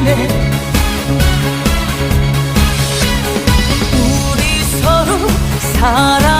있네. 우리 서로 사랑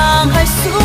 伤害所